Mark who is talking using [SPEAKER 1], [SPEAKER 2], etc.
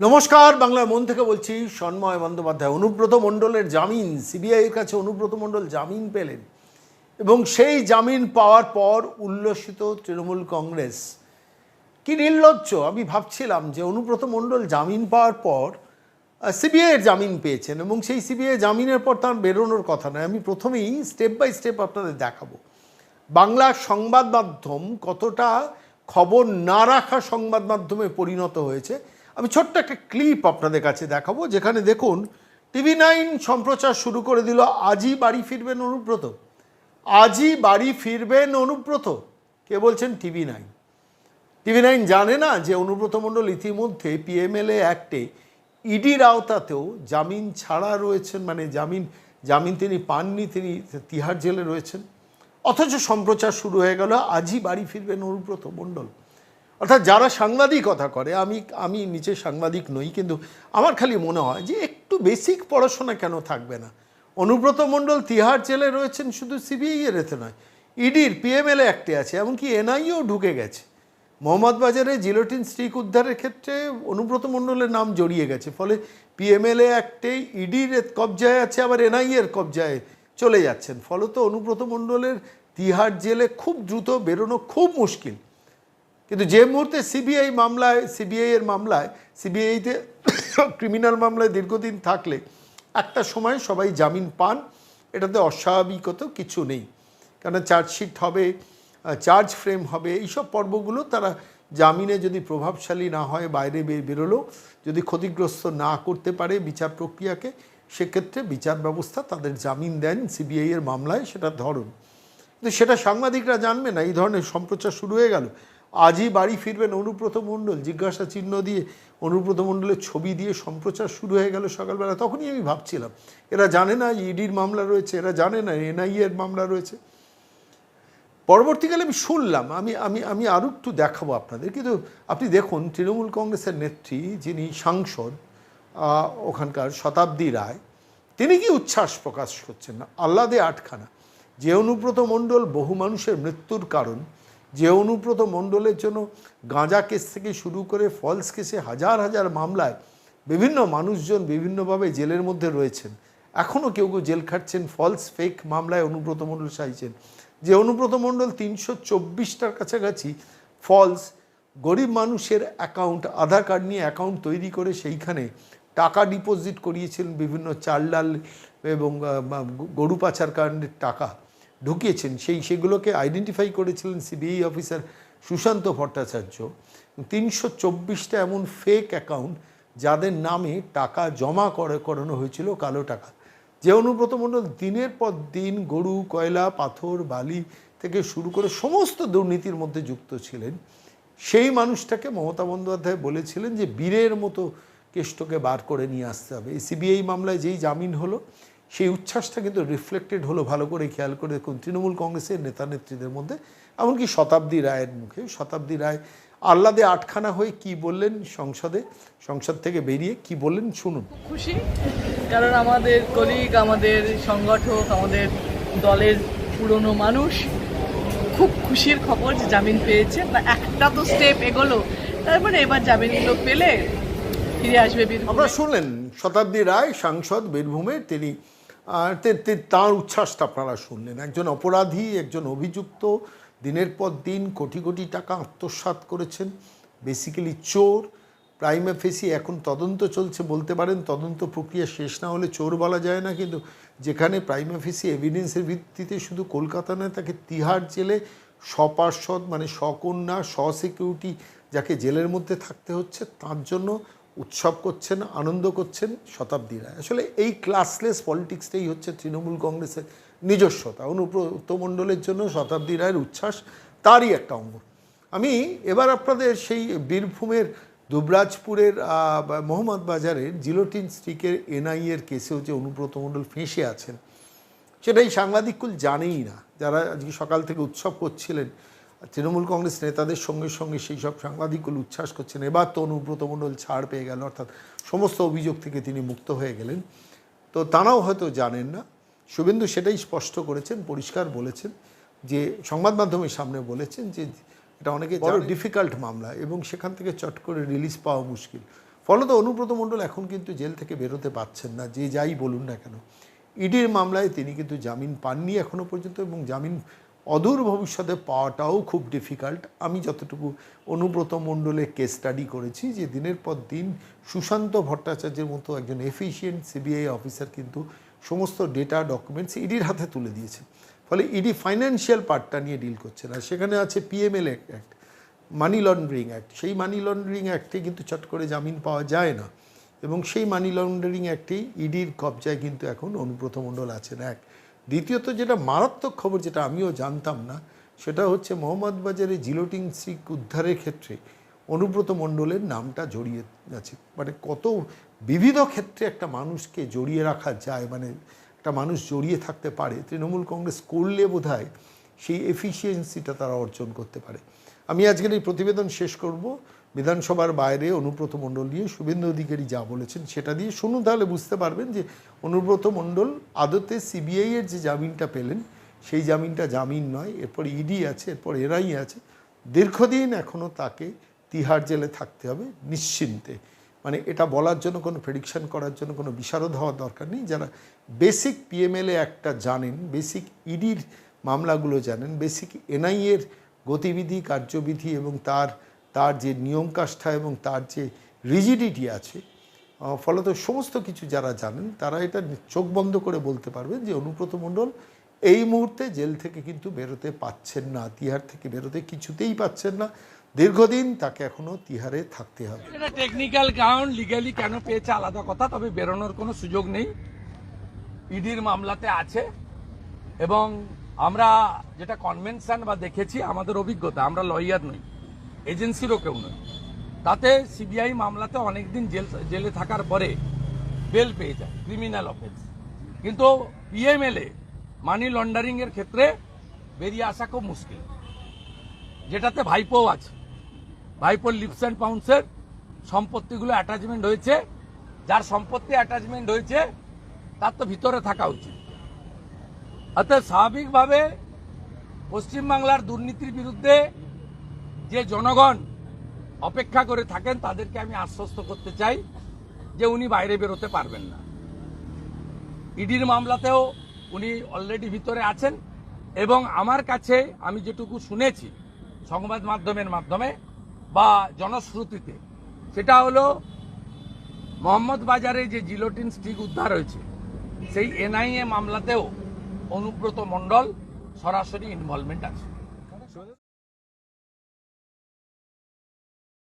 [SPEAKER 1] নমস্কার, বাংলার মন থেকে বলছি সন্ময় বন্দ্যোপাধ্যায়, অনুব্রত মণ্ডলের জামিন, সিবিআইয়ের কাছে অনুব্রত মণ্ডল জামিন পেলেন এবং সেই জামিন পাওয়ার পর উল্লসিত তৃণমূল কংগ্রেস। কি নির্লজ্জ, আমি ভাবছিলাম যে অনুব্রত মণ্ডল জামিন পাওয়ার পর সিবিআইয়ের জামিন পেয়েছেন এবং সেই সিবিআই জামিনের পর তার বেরোনোর কথা নয়। আমি প্রথমেই স্টেপ বাই স্টেপ আপনাদের দেখাবো। বাংলার সংবাদ মাধ্যম কতটা খবর না রাখা সংবাদ মাধ্যমে পরিণত হয়েছে আমি ছোট্ট একটা ক্লিপ আপনাদের কাছে দেখাবো, যেখানে দেখুন টিভি নাইন সম্প্রচার শুরু করে দিল আজই বাড়ি ফিরবেন অনুব্রত। আজই বাড়ি ফিরবেন অনুব্রত। কে বলছেন? টিভি নাইন টিভি নাইন জানে না যে অনুব্রত মণ্ডল ইতিমধ্যে পিএমএলএ অ্যাক্টে ইডির আওতাতেও জামিন ছাড়া রয়েছেন মানে জামিন জামিন তিনি পাননি, তিনি তিহার জেলে রয়েছেন। অথচ সম্প্রচার শুরু হয়ে গেল, আজই বাড়ি ফিরবেন অনুব্রত মণ্ডল। অর্থাৎ যারা সাংবাদিকতা করে, আমি আমি নিচে সাংবাদিক নই, কিন্তু আমার খালি মনে হয় যে একটু বেসিক পড়াশোনা কেন থাকবে না? অনুব্রত মণ্ডল তিহার জেলে রয়েছেন শুধু সিবিআই এর এতে নয় ইডির পিএমএলএ অ্যাক্টে আছে, এমনকি এনআইও ঢুকে গেছে। মোহাম্মদ বাজারে জিলোটিন স্টিক উদ্ধারের ক্ষেত্রে অনুব্রত মণ্ডলের নাম জড়িয়ে গেছে, ফলে পিএমএলএ অ্যাক্টে ইডির কবজায় আছে, আবার এনআইএর কবজায় চলে যাচ্ছেন। ফলত অনুব্রত মণ্ডলের তিহার জেলে খুব দ্রুত বেরোনো খুব মুশকিল। কিন্তু যে মুহূর্তে সিবিআই মামলায় সিবিআই এর মামলায় সিবিআইতে ক্রিমিনাল মামলায় দীর্ঘদিন থাকলে একটা সময় সবাই জামিন পান, এটাতে অস্বাভাবিকত কিছু নেই। কেন চার্জশিট হবে, চার্জ ফ্রেম হবে, এইসব পর্বগুলো তারা জামিনে যদি প্রভাবশালী না হয়, বাইরে বেরোলো, যদি ক্ষতিগ্রস্ত না করতে পারে বিচার প্রক্রিয়াকে, সেক্ষেত্রে বিচার ব্যবস্থা তাদের জামিন দেন সিবিআই এর মামলায়, সেটা ধরুন। কিন্তু সেটা সাংবাদিকরা জানবে না, এই ধরনের সম্প্রচার শুরু হয়ে গেল। আজই বাড়ি ফিরবেন অনুব্রত মণ্ডল। জিজ্ঞাসা চিহ্ন দিয়ে অনুব্রত মণ্ডলের ছবি দিয়ে সম্প্রচার শুরু হয়ে গেল সকালবেলা। তখনই আমি ভাবছিলাম, এরা জানে না ইডির মামলা রয়েছে, এরা জানে না এনআইএ এর মামলা রয়েছে। পরবর্তীকালে আমি শুনলাম, আমি আমি আমি আরও একটু দেখাবো আপনাদের। কিন্তু আপনি দেখুন, তৃণমূল কংগ্রেসের নেত্রী যিনি সাংসদ ওখানকার শতাব্দী রায়, তিনি কি উচ্ছ্বাস প্রকাশ করছেন? না আহ্লাদে আটখানা। যে অনুব্রত মণ্ডল বহু মানুষের মৃত্যুর কারণ যে অনুব্রত মণ্ডলের জন্য গাঁজা কেস থেকে শুরু করে ফলস কেসে হাজার হাজার মামলায় বিভিন্ন মানুষজন বিভিন্নভাবে জেলের মধ্যে রয়েছেন। এখনও কেউ কেউ জেল খাটছেন, ফলস, ফেক মামলায় অনুব্রত মণ্ডল সাইছেন যে অনুব্রত মণ্ডল তিনশো চব্বিশটার কাছাকাছি ফলস, গরিব মানুষের অ্যাকাউন্ট, আধার কার্ড নিয়ে অ্যাকাউন্ট তৈরি করে সেইখানে টাকা ডিপোজিট করিয়েছিলেন বিভিন্ন চাল ডাল এবং গরু পাচার কাণ্ডের টাকা। ঢুকিয়েছেন, সেই, সেগুলোকে আইডেন্টিফাই করেছিলেন সিবিআই অফিসার সুশান্ত ভট্টাচার্য। তিনশো চব্বিশটা এমন ফেক অ্যাকাউন্ট যাদের নামে টাকা জমা করে, করানো হয়েছিল কালো টাকা। যে অনুব্রত মণ্ডল দিনের পর দিন গরু, কয়লা, পাথর, বালি থেকে শুরু করে সমস্ত দুর্নীতির মধ্যে যুক্ত ছিলেন, সেই মানুষটাকে মমতা বন্দ্যোপাধ্যায় বলেছিলেন যে বীরের মতো কেষ্টকে বার করে নিয়ে আসতে হবে। এই সিবিআই মামলায় যেই জামিন হলো সেই উচ্ছ্বাসটা কিন্তু রিফ্লেক্টেড হলো ভালো করে খেয়াল করে দেখুন তৃণমূল কংগ্রেসের নেতা নেত্রীদের মধ্যে এমনকি শতাব্দী রায়ের মুখে। শতাব্দী রায় আহ্লাদে আটখানা হয়ে কি বললেন সংসদে সংসদ থেকে বেরিয়ে কি বললেন শুনুন।
[SPEAKER 2] খুশি কারণ আমাদের কলিগ আমাদের সংগঠক আমাদের দলের পুরনো মানুষ খুব খুশির খবর যে জামিন পেয়েছে বা একটা তো স্টেপ এগোলো। তারপরে এবার জামিনগুলো পেলে ফিরে আসবে।
[SPEAKER 1] আমরা শুনলেন শতাব্দী রায় সাংসদ বীরভূমের তিনি তাঁর উচ্ছ্বাসটা আপনারা শুনলেন। একজন অপরাধী, একজন অভিযুক্ত, দিনের পর দিন কোটি কোটি টাকা আত্মসাৎ করেছেন বেসিক্যালি চোর প্রাইমে ফেসি এখন তদন্ত চলছে বলতে পারেন, তদন্ত প্রক্রিয়া শেষ না হলে চোর বলা যায় না, কিন্তু যেখানে প্রাইমে ফেসি এভিডেন্সের ভিত্তিতে শুধু কলকাতা নয়, তাকে তিহার জেলে স্বপার্ষদ মানে স্বকন্যা স্বসিকিউরিটি যাকে জেলের মধ্যে থাকতে হচ্ছে, তার জন্য উৎসব করছেন, আনন্দ করছেন শতাব্দী রায় আসলে এই ক্লাসলেস পলিটিক্সটাই হচ্ছে তৃণমূল কংগ্রেসের নিজস্বতা। অনুব্রত মণ্ডলের জন্য শতাব্দী রায়ের উচ্ছ্বাস তারই একটা অঙ্গ। আমি এবার আপনাদের সেই বীরভূমের দুবরাজপুরের মোহাম্মদ বাজারের জিলোটিন স্টিকের এনআইএর কেসেও যে অনুব্রত মণ্ডল ফেঁসে আছেন সেটাই সাংবাদিককুল জানেই না। যারা আজকে সকাল থেকে উৎসব করছিলেন তৃণমূল কংগ্রেস নেতাদের সঙ্গে সঙ্গে সেই সব সাংবাদিকগুলো উচ্ছ্বাস করছেন। এবার তো অনুব্রত মণ্ডল ছাড় পেয়ে গেল অর্থাৎ সমস্ত অভিযোগ থেকে তিনি মুক্ত হয়ে গেলেন। তো তারাও হয়তো জানেন না শুভেন্দু সেটাই স্পষ্ট করেছেন পরিষ্কার বলেছেন যে সংবাদ মাধ্যমের সামনে বলেছেন যে এটা অনেকে বড় ডিফিকাল্ট মামলা এবং সেখান থেকে চট করে রিলিজ পাওয়া মুশকিল। ফলত অনুব্রত মণ্ডল এখন কিন্তু জেল থেকে বেরোতে পারছেন না যে যাই বলুন না কেন। ইডির মামলায় তিনি কিন্তু জামিন পাননি এখনও পর্যন্ত এবং জামিন অদূর ভবিষ্যতে পাওয়াটাও খুব ডিফিকাল্ট আমি যতটুকু অনুব্রত মণ্ডলের কেস স্টাডি করেছি যে দিনের পর দিন সুশান্ত ভট্টাচার্যের মতো একজন এফিসিয়েন্ট সিবিআই অফিসার কিন্তু সমস্ত ডেটা ডকুমেন্টস ইডির হাতে তুলে দিয়েছে। ফলে ইডি ফাইন্যান্সিয়াল পার্টটা নিয়ে ডিল করছে না। সেখানে আছে PML act money laundering act সেই মানি লন্ডারিং অ্যাক্টে কিন্তু চট করে জামিন পাওয়া যায় না। এবং সেই মানি লন্ডারিং অ্যাক্টেই ইডির কবজায় কিন্তু এখন অনুব্রত মণ্ডল আছেন এক। দ্বিতীয়ত যেটা মারাত্মক খবর যেটা আমিও জানতাম না, সেটা হচ্ছে মোহাম্মদ বাজারে জিলোটিং স্টিক উদ্ধারের ক্ষেত্রে অনুব্রত মণ্ডলের নামটা জড়িয়ে আছে। মানে কত বিবিধ ক্ষেত্রে একটা মানুষকে জড়িয়ে রাখা যায় মানে একটা মানুষ জড়িয়ে থাকতে পারে, তৃণমূল কংগ্রেস করলে বোধহয় সেই এফিসিয়েন্সিটা তারা অর্জন করতে পারে। আমি আজকের এই প্রতিবেদন শেষ করব। বিধানসভার বাইরে অনুব্রত মণ্ডল নিয়ে শুভেন্দু অধিকারী যা বলেছেন সেটা দিয়ে শুনুন, তাহলে বুঝতে পারবেন যে অনুব্রত মণ্ডল আদতে সিবিআই এর যে জামিনটা পেলেন, সেই জামিনটা জামিন নয়, এরপর ইডি আছে, এরপর এরাই আছে, দীর্ঘদিন এখনও তাকে তিহার জেলে থাকতে হবে নিশ্চিন্তে। মানে এটা বলার জন্য কোনো প্রেডিকশন করার জন্য কোনো বিশারদ হওয়ার দরকার নেই। যারা বেসিক পিএমএলএ একটা জানেন বেসিক ইডির মামলাগুলো জানেন বেসিক এনআইএর গতিবিধি, কার্যবিধি এবং তার তার যে নিয়মকাষ্ঠা এবং তার যে রিজিডিটি আছে ফলত সমস্ত কিছু যারা জানেন, তারা এটা চোখ বন্ধ করে বলতে পারবেন যে অনুব্রত মণ্ডল এই মুহূর্তে জেল থেকে কিন্তু বেরোতে পাচ্ছেন না, তিহার থেকে বেরোতে কিছুতেই পাচ্ছেন না। দীর্ঘদিন তাকে এখনও তিহারে থাকতে হবে।
[SPEAKER 3] টেকনিক্যাল গ্রাউন্ড লিগালি কেন পেয়েছে আলাদা কথা, তবে বেরোনোর কোনো সুযোগ নেই। ইডির মামলাতে আছে এবং আমরা যেটা কনভেনশন বা দেখেছি, আমাদের অভিজ্ঞতা, আমরা লয়ার নই। এজেন্সিরও কেউ নয়। তাতে সিবিআই মামলাতে অনেকদিন জেল, জেলে থাকার পরে বেল পেয়ে যায় ক্রিমিনাল অফেন্স কিন্তু পিএমএলএ মানি লন্ডারিং এর ক্ষেত্রে বেরিয়ে আসা খুব মুশকিল। যেটাতে ভাইপোও আছে। ভাইপোর লিপস অ্যান্ড পাউন্সের সম্পত্তিগুলো অ্যাটাচমেন্ট হয়েছে। যার সম্পত্তি অ্যাটাচমেন্ট হয়েছে, তার তো ভিতরে থাকা উচিত। অর্থাৎ স্বাভাবিকভাবে পশ্চিমবাংলার দুর্নীতির বিরুদ্ধে যে জনগণ অপেক্ষা করে থাকেন, তাদেরকে আমি আশ্বস্ত করতে চাই যে উনি বাইরে বেরোতে পারবেন না। ইডির মামলাতেও উনি অলরেডি ভিতরে আছেন এবং আমার কাছে আমি যেটুকু শুনেছি সংবাদ মাধ্যমের মাধ্যমে বা জনশ্রুতিতে, সেটা হলো মোহাম্মদ বাজারে যে জিলোটিন স্টিক উদ্ধার হয়েছে, সেই এনআইএ মামলাতেও অনুব্রত মণ্ডল সরাসরি ইনভলভমেন্ট আছে।